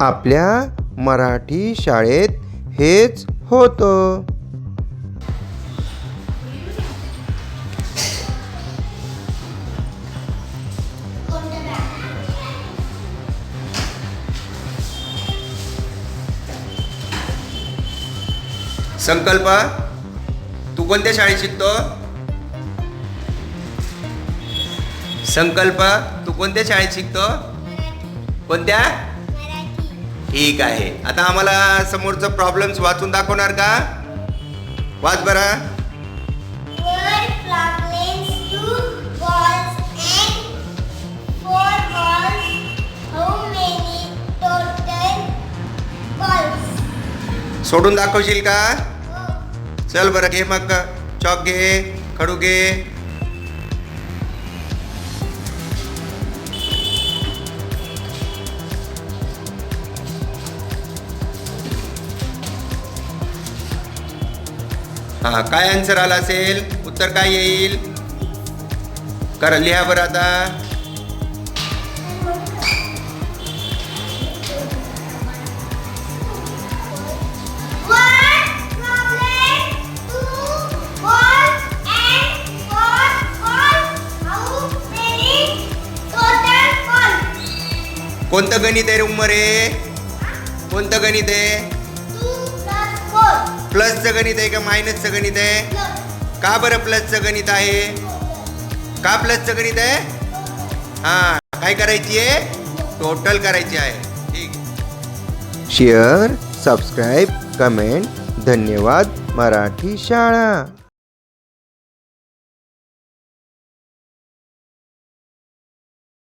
आपल्या मराठी शाळेत हेच होतं. संकल्प तू कोणत्या शाळेत शिकतो? संकल्प तू कोणत्या शाळेत शिकतो? कोणत्या? ठीक आहे. आता आम्हाला समोरचं प्रॉब्लेम्स वाचून दाखवणार का? वाच बरा? सोडून दाखवशील का? चल बरं घे मग. चॉक घे खडू घे. हा काय आन्सर आला असेल? उत्तर काय येईल? कारण लिहा बरं आता. कोणतं गणित आहे रूम मरे कोणतं गणित आहे? प्लसचं गणित आहे का मायनसचं गणित आहे? का बरं प्लसचं गणित आहे? का प्लसचं गणित आहे? हा काय करायची आहे? टोटल करायची आहे. ठीक. शेअर सबस्क्राईब कमेंट धन्यवाद मराठी शाळा.